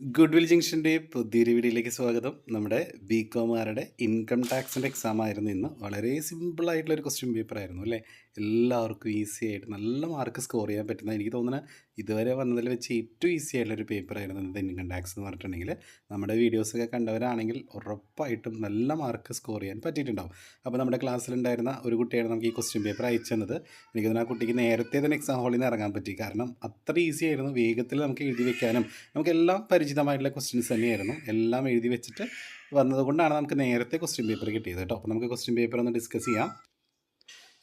Good will ജംഗ്ഷന്റെ പുതിയൊരു വീഡിയോയിലേക്ക് സ്വാഗതം. നമ്മുടെ ബി കോമാരുടെ ഇൻകം ടാക്സിന്റെ എക്സാം ആയിരുന്നു ഇന്ന്. വളരെ സിമ്പിളായിട്ടുള്ളൊരു ക്വസ്റ്റ്യൻ പേപ്പർ ആയിരുന്നു അല്ലേ? എല്ലാവർക്കും ഈസി ആയിട്ട് നല്ല മാർക്ക് സ്കോർ ചെയ്യാൻ പറ്റുന്ന എനിക്ക് തോന്നുന്ന ഇതുവരെ വന്നതിൽ വെച്ച് ഏറ്റവും ഈസി ആയിട്ടുള്ളൊരു പേപ്പർ ആയിരുന്നു ഇന്നത്തെ ഇൻകം ടാക്സ് എന്ന് പറഞ്ഞിട്ടുണ്ടെങ്കിൽ. നമ്മുടെ വീഡിയോസൊക്കെ കണ്ടവരാണെങ്കിൽ ഉറപ്പായിട്ടും നല്ല മാർക്ക് സ്കോർ ചെയ്യാൻ പറ്റിയിട്ടുണ്ടാവും. അപ്പോൾ നമ്മുടെ ക്ലാസ്സിലുണ്ടായിരുന്ന ഒരു കുട്ടിയാണ് നമുക്ക് ഈ ക്വസ്റ്റ്യൻ പേപ്പർ അയച്ചു തന്നത്. എനിക്ക് തോന്നുന്നു ആ കുട്ടിക്ക് നേരത്തെ തന്നെ എക്സാം ഹാളിൽ നിന്ന് ഇറങ്ങാൻ പറ്റി. കാരണം അത്ര ഈസി ആയിരുന്നു വേഗത്തിൽ നമുക്ക് എഴുതി വെക്കാനും. നമുക്കെല്ലാം പരിചിതമായിട്ടുള്ള ക്വസ്റ്റ്യൻസ് തന്നെയായിരുന്നു. എല്ലാം എഴുതി വെച്ചിട്ട് വന്നതുകൊണ്ടാണ് നമുക്ക് നേരത്തെ ക്വസ്റ്റ്യൻ പേപ്പർ കിട്ടിയത് കേട്ടോ. അപ്പോൾ നമുക്ക് ക്വസ്റ്റ്യൻ പേപ്പർ ഒന്ന് ഡിസ്കസ് ചെയ്യാം.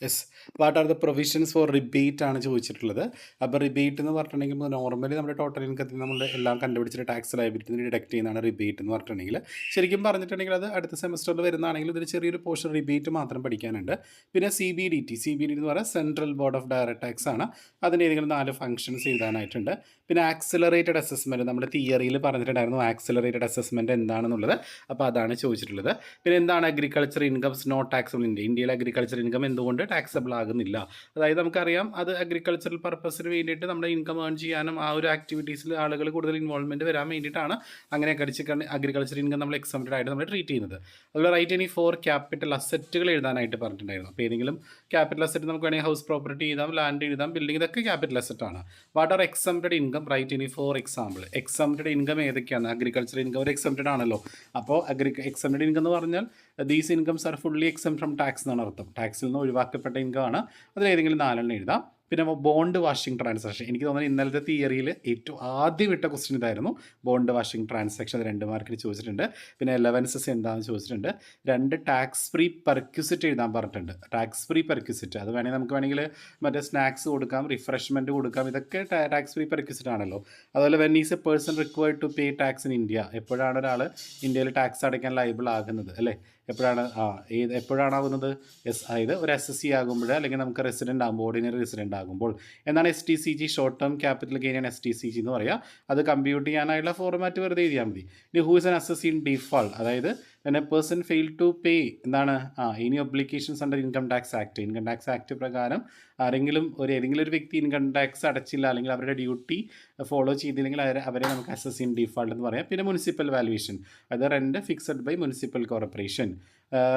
Yes what are the provisions for rebate ആണ് ചോദിച്ചിട്ടുള്ളത്. അപ്പോൾ റിബേറ്റ് എന്ന് പറഞ്ഞിട്ടുണ്ടെങ്കിൽ നോർമലി നമ്മുടെ ടോട്ടൽ ഇൻകത്തിൽ നമ്മൾ എല്ലാം കണ്ടുപിടിച്ചിട്ട് ടാക്സ് ലൈബിലിറ്റി ഡിഡക്ട് ചെയ്യുന്നതാണ് റിബേറ്റ് എന്ന് പറഞ്ഞിട്ടുണ്ടെങ്കിൽ. ശരിക്കും പറഞ്ഞിട്ടുണ്ടെങ്കിൽ അത് അടുത്ത സെമസ്റ്ററിൽ വരുന്നതാണെങ്കിൽ ഇതൊരു ചെറിയൊരു പോർഷൻ റിബേറ്റ് മാത്രം പഠിക്കാനുണ്ട്. പിന്നെ C B D T C B D എന്ന് പറയുന്നത് central board of direct tax ആണ്. അതിന് ഏതെങ്കിലും നാല് ഫംഗ്ഷൻസ് എഴുതാനായിട്ടുണ്ട്. പിന്നെ ആക്സിലറേറ്റഡ് അസസ്മെന്റ് നമ്മുടെ തിയറിയിൽ പറഞ്ഞിട്ടുണ്ടായിരുന്നു ആക്സിലറേറ്റഡ് അസസ്മെന്റ് എന്താണെന്നുള്ളത്. അപ്പോൾ അതാണ് ചോദിച്ചിട്ടുള്ളത്. പിന്നെ എന്താണ് agriculture incomes not taxable India ഇന്ത്യയിലെ അഗ്രികൾച്ചർ ഇൻകം എന്തുകൊണ്ട് ടാക്സബിൾ ആകുന്നില്ല. അതായത് നമുക്കറിയാം അത് അഗ്രികൾച്ചറൽ പർപ്പസിന് വേണ്ടിയിട്ട് നമ്മുടെ ഇൻകം ഏൺ ചെയ്യാനും ആ ഒരു ആക്ടിവിറ്റീസിൽ ആളുകൾ കൂടുതൽ ഇൻവോൾവ്മെന്റ് വരാൻ വേണ്ടിയിട്ടാണ് അങ്ങനെ അടിച്ച് അഗ്രികൾച്ചർ ഇൻകം നമ്മൾ എക്സംപ്റ്റഡ് ആയിട്ട് നമ്മൾ ട്രീറ്റ് ചെയ്യുന്നത്. അതുപോലെ റൈറ്റ് ഇനി ഫോർ ക്യാപിറ്റൽ അസറ്റുകൾ എഴുതാനായിട്ട് പറഞ്ഞിട്ടുണ്ടായിരുന്നു. അപ്പോൾ ഏതെങ്കിലും ക്യാപിറ്റൽ അസറ്റ് നമുക്ക് വേണമെങ്കിൽ ഹൗസ് പ്രോപ്പർട്ടി എഴുതാം ലാൻഡ് എഴുതാം ബിൽഡിംഗ് ഇതൊക്കെ ക്യാപിറ്റൽ അസറ്റ് ആണ്. What are exempted income right ഇനി ഫോർ എക്സാമ്പിൾ എക്സംപ്റ്റഡ് ഇൻകം ഏതൊക്കെയാണ്? അഗ്രികൾച്ചർ ഇൻകം ഒരു എക്സംപ്റ്റഡ് ആണല്ലോ. അപ്പോൾ അഗ്രി എക്സംപ്റ്റഡ് ഇൻകം എന്ന് പറഞ്ഞാൽ these incomes are fully exempt from tax എന്നാണ് അർത്ഥം. ടാക്സിൽ നിന്ന് ഒഴിവാക്കപ്പെട്ട ഇൻകം ആണ്. അതിൽ ഏതെങ്കിലും നാലെണ്ണം എഴുതാം. പിന്നെ ബോണ്ട് വാഷിംഗ് ട്രാൻസാക്ഷൻ എനിക്ക് തോന്നുന്നത് ഇന്നലത്തെ തിയറിയിൽ ഏറ്റവും ആദ്യം വിട്ട ക്വസ്റ്റ്യൻ ഇതായിരുന്നു. ബോണ്ട് വാഷിംഗ് ട്രാൻസാക്ഷൻ രണ്ട് മാർക്കിന് ചോദിച്ചിട്ടുണ്ട്. പിന്നെ എലവൻസസ് എന്താണെന്ന് ചോദിച്ചിട്ടുണ്ട്. രണ്ട് ടാക്സ് ഫ്രീ പെർക്യൂസിറ്റ് എഴുതാൻ പറഞ്ഞിട്ടുണ്ട്. ടാക്സ് ഫ്രീ പെർക്യൂസിറ്റ് അത് വേണമെങ്കിൽ നമുക്ക് വേണമെങ്കിൽ മറ്റേ സ്നാക്സ് കൊടുക്കാം റിഫ്രഷ്മെന്റ് കൊടുക്കാം. ഇതൊക്കെ ടാക്സ് ഫ്രീ പെർക്യൂസിറ്റ് ആണല്ലോ. അതുപോലെ when is a person required to pay tax in India എപ്പോഴാണ് ഒരാൾ ഇന്ത്യയിൽ ടാക്സ് അടയ്ക്കാൻ ലൈബിൾ ആകുന്നത്? അല്ലേ? എപ്പോഴാണ്? ആ ഏത് എപ്പോഴാണ് ആവുന്നത് എസ് അതായത് ഒരു എസ് എസ് സി ആകുമ്പോൾ അല്ലെങ്കിൽ നമുക്ക് റെസിഡന്റ് ആകുമ്പോൾ ഓർഡിനറി റെസിഡന്റ് ആകുമ്പോൾ എന്നാണ് S T C G short term capital gain ആണ് എസ് ടി സി ജി എന്ന് പറയുക അത് കമ്പ്യൂട്ട് ചെയ്യാനായുള്ള ഫോർമാറ്റ് വെറുതെ എഴുതിയാൽ മതി. ഇനി who is an assessee in default അതായത് എന്നെ പേഴ്സൺ ഫെയിൽ ടു പേ എന്താണ്? ആ ഇനി obligations under income tax act income tax act പ്രകാരം ആരെങ്കിലും ഒരു ഏതെങ്കിലും ഒരു വ്യക്തി ഇൻകം ടാക്സ് അടച്ചില്ല അല്ലെങ്കിൽ അവരുടെ ഡ്യൂട്ടി ഫോളോ ചെയ്തില്ലെങ്കിൽ അവരെ നമുക്ക് അസസ് ഇൻ ഡിഫാൾട്ട് എന്ന് പറയാം. പിന്നെ മുനിസിപ്പൽ വാല്യുവേഷൻ അത് rent fixed by municipal corporation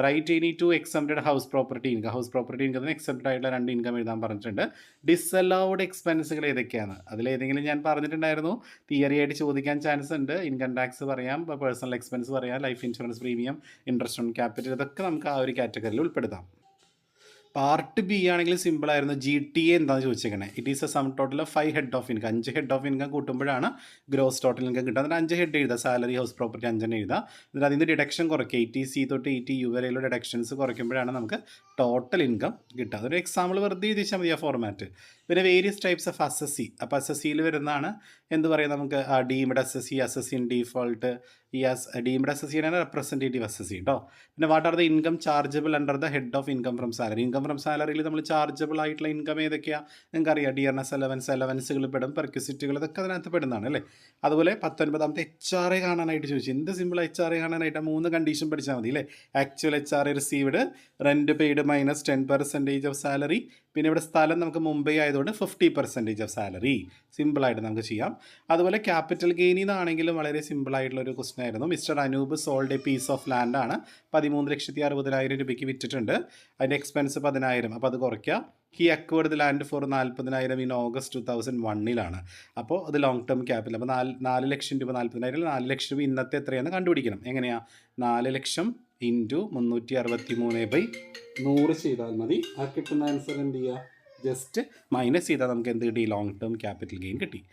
right ഇനി two exempted house property income house property income exempted ആയിട്ടുള്ള രണ്ട് ഇൻകം എഴുതാൻ പറഞ്ഞിട്ടുണ്ട്. ഡിസലൗഡ് എക്സ്പെൻസുകൾ ഏതൊക്കെയാണ്? അതിലേതെങ്കിലും ഞാൻ പറഞ്ഞിട്ടുണ്ടായിരുന്നു. തിയറി ആയിട്ട് ചോദിക്കാൻ ചാൻസ് ഉണ്ട്. ഇൻകം ടാക്സ് പറയാം പേഴ്സണൽ എക്സ്പെൻസ് പറയാം life insurance premium interest on capital ഇതൊക്കെ നമുക്ക് ആ ഒരു കാറ്റഗറിയിൽ ഉൾപ്പെടുത്താം. പാർട്ട് ബി ആണെങ്കിൽ സിമ്പിൾ ആയിരുന്നു. ജി ടി എ എന്താണെന്ന് ചോദിച്ചേക്കണേ. It is a sum total of five head of income അഞ്ച് ഹെഡ് ഓഫ് ഇൻകം കൂട്ടുമ്പോഴാണ് ഗ്രോസ് ടോട്ടൽ ഇൻകം കിട്ടുക. അതിന് അഞ്ച് ഹെഡ് എഴുതുക. സാലറി ഹൗസ് പ്രോപ്പർട്ടി അഞ്ചെണ്ണം എഴുതുക. എന്നിട്ട് അതിന്റെ ഡിഡക്ഷൻ കുറയ്ക്കുക. എയ്റ്റി സി തൊട്ട് എയ്റ്റി യു വരെയുള്ള ഡിഡക്ഷൻസ് കുറയ്ക്കുമ്പോഴാണ് നമുക്ക് ടോട്ടൽ ഇൻകം കിട്ടുക. അതൊരു എക്സാമ്പിൾ വെറുതെ എഴുതിച്ചാൽ മതി ആ ഫോർമാറ്റ് പിന്നെ വേരിയസ് ടൈപ്സ് ഓഫ് അസസി അപ്പോൾ എസ് എസ് സിയിൽ വരുന്നതാണ് എന്ത് പറയുക നമുക്ക് deemed S S C S S C in default ഈ എസ് ഡീംഡ് എസ് എസ് സിയാണ് റെപ്രസെന്റേറ്റീവ് എസ് എസ് സി കേട്ടോ പിന്നെ what are the income chargeable under the head of income from salary income from സാലറിയിൽ നമ്മൾ chargeable ആയിട്ടുള്ള income ഏതൊക്കെയാണ് നിങ്ങൾക്ക് അറിയാം ഡിയർനെസ് അലവൻസ് അലവൻസുകൾ പെടും പെർക്യൂസിറ്റുകൾ ഇതൊക്കെ അതിനകത്ത് പെടുന്നതാണ് അല്ലേ? അതുപോലെ പത്തൊൻപതാമത്തെ എച്ച് ആർ എ കാണാനായിട്ട് ചോദിച്ചു. എന്ത് സിമ്പിൾ എച്ച് ആർ എ കാണാനായിട്ട്? മൂന്ന് കണ്ടീഷൻ പഠിച്ചാൽ മതി അല്ലേ? Actual H R A received rent paid minus ten percentage of salary പിന്നെ ഇവിടെ സ്ഥലം നമുക്ക് മുംബൈ ആയതുകൊണ്ട് ഫിഫ്റ്റി പെർസെന്റേജ് ഓഫ് സാലറി സിമ്പിളായിട്ട് നമുക്ക് ചെയ്യാം. അതുപോലെ ക്യാപിറ്റൽ ഗെയിനിൽ നിന്നാണെങ്കിലും വളരെ സിമ്പിളായിട്ടുള്ള ഒരു ക്വസ്റ്റൻ ആയിരുന്നു. Mister Anoop sold a piece of ലാൻഡാണ് പതിമൂന്ന് ലക്ഷത്തി അറുപതിനായിരം രൂപയ്ക്ക് വിറ്റിട്ടുണ്ട്. അതിന്റെ എക്സ്പെൻസ് പതിനായിരം. അപ്പോൾ അത് കുറയ്ക്കുക. He acquired the land for നാൽപ്പതിനായിരം ഇൻ ഓഗസ്റ്റ് ടു തൗസൻഡ് വണ്ണിലാണ് അപ്പോൾ അത് ലോങ് ടേം ക്യാപിറ്റൽ അപ്പോൾ നാല് നാല് ലക്ഷം രൂപ നാൽപ്പതിനായിരം നാല് ലക്ഷം രൂപ ഇന്നത്തെ എത്രയാണെന്ന് കണ്ടുപിടിക്കണം. എങ്ങനെയാണ് നാല് ലക്ഷം ഇന്റു മുന്നൂറ്റി അറുപത്തി മൂന്ന് ബൈ നൂറ് ചെയ്താൽ മതി. ആ കിട്ടുന്ന ആൻസർ എന്ത് ചെയ്യുക ജസ്റ്റ് മൈനസ് ചെയ്താൽ നമുക്ക് എന്ത് കിട്ടി? ലോങ് ടേം ക്യാപിറ്റൽ ഗെയിൻ കിട്ടി.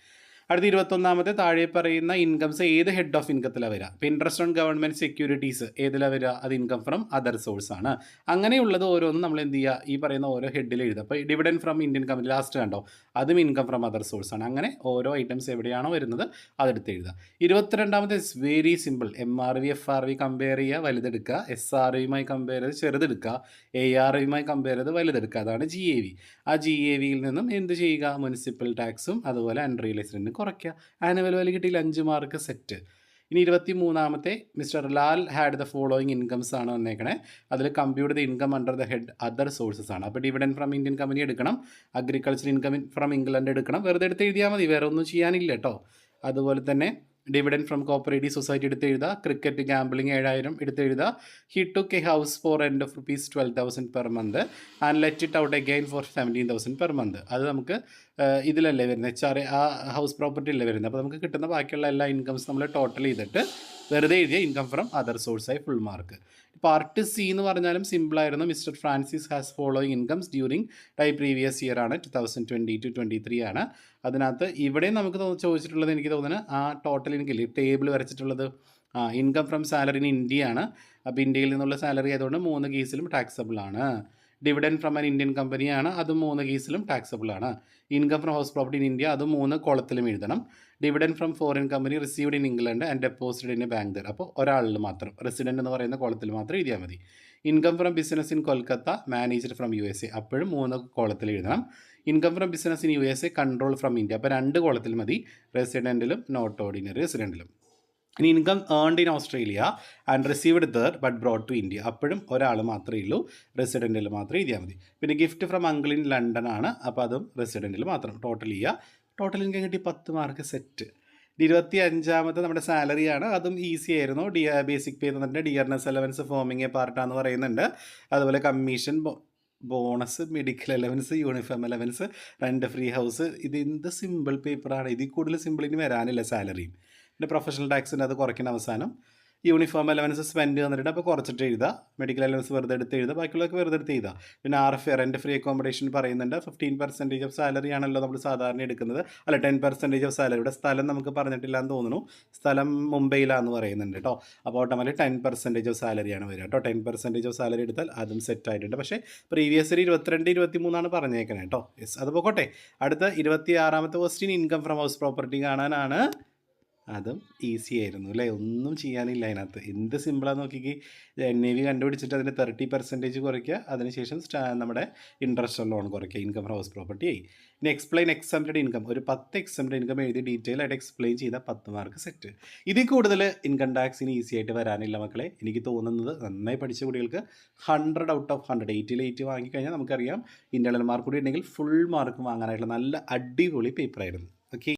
അടുത്ത ഇരുപത്തൊന്നാമത്തെ താഴെ പറയുന്ന ഇൻകംസ് ഏത് ഹെഡ് ഓഫ് ഇൻകത്തിലാണ് വരിക ഇപ്പോൾ ഇൻട്രസ്റ്റ് ഓൺ ഗവൺമെന്റ് സെക്യൂരിറ്റീസ് ഏതിലാണ് വരിക അത് ഇൻകം ഫ്രം അതർ സോഴ്സ് ആണ്. അങ്ങനെയുള്ളത് ഓരോന്നും നമ്മൾ എന്ത് ചെയ്യുക ഈ പറയുന്ന ഓരോ ഹെഡിൽ എഴുതുക. അപ്പോൾ dividend from Indian company last കണ്ടോ? അതും ഇൻകം ഫ്രം അതർ സോഴ്സ് ആണ്. അങ്ങനെ ഓരോ ഐറ്റംസ് എവിടെയാണോ വരുന്നത് അതെടുത്ത് എഴുതുക. ഇരുപത്തിരണ്ടാമത്തെ is very simple M R V F R V compare ചെയ്യുക വലുതെടുക്കുക. എസ് ആർ വിയുമായി കമ്പയർ ചെയ്ത് ചെറുതെടുക്കുക. എ ആർ വിയുമായി കമ്പയർ ചെയ്ത് വലുതെടുക്കുക. അതാണ് ജി എ വി ആ ജി എ വിയിൽ നിന്നും എന്ത് ചെയ്യുക? മുനിസിപ്പൽ ടാക്സും അതുപോലെ അൺറിയലൈസ്ഡ് കുറയ്ക്കുക. ആനുവൽ വാല്യൂ കിട്ടിയില്ല അഞ്ച് മാർക്ക് സെറ്റ് ഇനി ഇരുപത്തി മൂന്നാമത്തെ mister Lal had the following incomes ആണ് വന്നേക്കണേ. അതിൽ compute the income under the head other sources ആണ്. അപ്പോൾ ഡിവിഡൻ ഫ്രം ഇന്ത്യൻ കമ്പനി എടുക്കണം. അഗ്രികൾച്ചർ ഇൻകം ഫ്രം ഇംഗ്ലണ്ട് എടുക്കണം. വെറുതെ എടുത്ത് എഴുതിയാൽ മതി. വേറെ ഒന്നും ചെയ്യാനില്ല കേട്ടോ അതുപോലെ തന്നെ ഡിവിഡൻ ഫ്രം കോപ്പറേറ്റീവ് സൊസൈറ്റി എടുത്ത് എഴുതുക ക്രിക്കറ്റ് ഗാംബ്ലിംഗ് ഏഴായിരം എടുത്ത് എഴുതുക he took a house for end of rupees twelve thousand per month and let it out again for seventeen thousand per month അത് നമുക്ക് ഇതിലല്ലേ വരുന്നത്? എച്ച് ആർ ആ ഹൗസ് പ്രോപ്പർട്ടി അല്ലേ വരുന്നത്? അപ്പോൾ നമുക്ക് കിട്ടുന്ന ബാക്കിയുള്ള എല്ലാ ഇൻകംസ് നമ്മൾ ടോട്ടൽ ചെയ്തിട്ട് വെറുതെ എഴുതിയ ഇൻകം ഫ്രം അതർ സോഴ്സായി ഫുൾ മാർക്ക് പാർട്ട് സി എന്ന് പറഞ്ഞാലും സിമ്പിളായിരുന്നു mister Francis has following incomes during the previous year ആണ്. Two thousand twenty two twenty three ആണ്. അതിനകത്ത് ഇവിടെ നമുക്ക് ചോദിച്ചിട്ടുള്ളത് എനിക്ക് തോന്നുന്നു ആ ടോട്ടൽ എനിക്കില്ലേ ടേബിൾ വരച്ചിട്ടുള്ളത് ആ income from salary in India ആണ്. അപ്പോൾ ഇന്ത്യയിൽ നിന്നുള്ള സാലറി ആയതുകൊണ്ട് മൂന്ന് കേസിലും ടാക്സബിൾ ആണ്. ഡിവിഡൻ ഫ്രം ആൻ ഇന്ത്യൻ കമ്പനിയാണ് അത് മൂന്ന് കേസിലും ടാക്സബിൾ ആണ്. Income from house property in India അത് മൂന്ന് കോളത്തിലും എഴുതണം. Dividend from foreign company received in England and deposited in bank there അപ്പോൾ ഒരാളിൽ മാത്രം റെസിഡന്റ് എന്ന് പറയുന്ന കോളത്തിൽ മാത്രം എഴുതിയാൽ മതി. Income from business in Kolkata manager from U S A അപ്പോഴും മൂന്ന് കോളത്തിൽ എഴുതണം. Income from business in U S A control from India അപ്പോൾ രണ്ട് കോളത്തിൽ മതി. റെസിഡന്റിലും നോട്ട് ഓർഡിനറി റെസിഡന്റിലും ഇനി income earned in Australia and received there but brought to India അപ്പോഴും ഒരാൾ മാത്രമേ ഉള്ളൂ. റെസിഡന്റിൽ മാത്രം എഴുതിയാൽ മതി. പിന്നെ gift from uncle in London ആണ്. അപ്പോൾ അതും റെസിഡന്റിൽ മാത്രം. ടോട്ടൽ ചെയ്യുക ടോട്ടൽ ഇൻകം കിട്ടി പത്ത് മാർക്ക് സെറ്റ് ഇരുപത്തി അഞ്ചാമത്തെ നമ്മുടെ സാലറിയാണ് അതും ഈസി ആയിരുന്നു. ഡി ബേസിക് പേ തന്നിട്ട് ഡിയർനെസ് അലവൻസ് ഫോമിങ് എ പാർട്ടാന്ന് പറയുന്നുണ്ട്. അതുപോലെ commission bonus medical allowance uniform allowance rent free house ഇത് എന്ത് സിമ്പിൾ പേപ്പറാണ് ഇതിൽ കൂടുതൽ സിമ്പിൾ ഇനി വരാനില്ല സാലറിയും പിന്നെ പ്രൊഫഷണൽ ടാക്സിന്റെ അത് കുറയ്ക്കുന്ന അവസാനം. യൂണിഫോം അലവൻസ് സ്പെൻഡ് തന്നിട്ട് അപ്പോൾ കുറച്ചിട്ട് എഴുതുക മെഡിക്കൽ അലവൻസ് വെറുതെ എടുത്ത് എഴുതുക ബാക്കിയുള്ളതൊക്കെ വെറുതെ എടുത്ത് എഴുതുക പിന്നെ R F rent free accommodation പറയുന്നുണ്ട്. ഫിഫ്റ്റീൻ പെർസെന്റേജ് ഓഫ് സാലറി ആണല്ലോ നമ്മൾ സാധാരണ എടുക്കുന്നത്. അല്ല ടെൻ പെർസെന്റേജ് ഓഫ് സാലറി ഇവിടെ സ്ഥലം നമുക്ക് പറഞ്ഞിട്ടില്ല എന്ന് തോന്നുന്നു. സ്ഥലം മുംബൈയിലാണെന്ന് പറയുന്നുണ്ട് കേട്ടോ അപ്പോൾ ഓട്ടോമാറ്റിക് ടെൻ പെർസെന്റേജ് ഓഫ് സാലറിയാണ് വരിക കേട്ടോ ടെൻ പെർസെന്റേജ് ഓഫ് സാലറി എടുത്താൽ അതും സെറ്റ് ആയിട്ടുണ്ട്. പക്ഷേ പ്രീവിയസ് ഇയർ ഇരുപത്തിരണ്ട് ഇരുപത്തി മൂന്നാണ് പറഞ്ഞേക്കണേ കേട്ടോ യെസ് അത് പോകട്ടെ അടുത്ത ഇരുപത്തി ആറാമത്തെ question income from house property കാണാനാണ്. അതും ഈസി ആയിരുന്നു അല്ലേ? ഒന്നും ചെയ്യാനില്ല അതിനകത്ത്. എന്ത് സിമ്പിളാന്ന് നോക്കിക്ക്. എൻ എ വി കണ്ടുപിടിച്ചിട്ട് അതിന്റെ തേർട്ടി പെർസെന്റേജ് കുറയ്ക്കുക. അതിനുശേഷം നമ്മുടെ ഇൻട്രസ്റ്റ് ലോൺ കുറയ്ക്കുക. ഇൻകം ഫ്രം ഹൗസ് പ്രോപ്പർട്ടി ആയി ഇനി എക്സ്പ്ലെയിൻ എക്സംപ്റ്റഡ് ഇൻകം ഒരു പത്ത് എക്സംപ്റ്റഡ് ഇൻകം എഴുതി ഡീറ്റെയിൽ ആയിട്ട് എക്സ്പ്ലെയിൻ ചെയ്ത പത്ത് മാർക്ക് സെറ്റ് ഇതിൽ കൂടുതൽ ഇൻകം ടാക്സിന് ഈസി ആയിട്ട് വരാനില്ല മക്കളെ. എനിക്ക് തോന്നുന്നത് നന്നായി പഠിച്ച കുട്ടികൾക്ക് ഹൺഡ്രഡ് ഔട്ട് ഓഫ് ഹൺഡ്രഡ് എയ്റ്റിൽ എയ്റ്റ് വാങ്ങിക്കഴിഞ്ഞാൽ നമുക്കറിയാം ഇന്റർണൽ മാർക്ക് കൂടി ഉണ്ടെങ്കിൽ ഫുൾ മാർക്ക് വാങ്ങാനായിട്ടുള്ള നല്ല അടിപൊളി പേപ്പറായിരുന്നു ഓക്കെ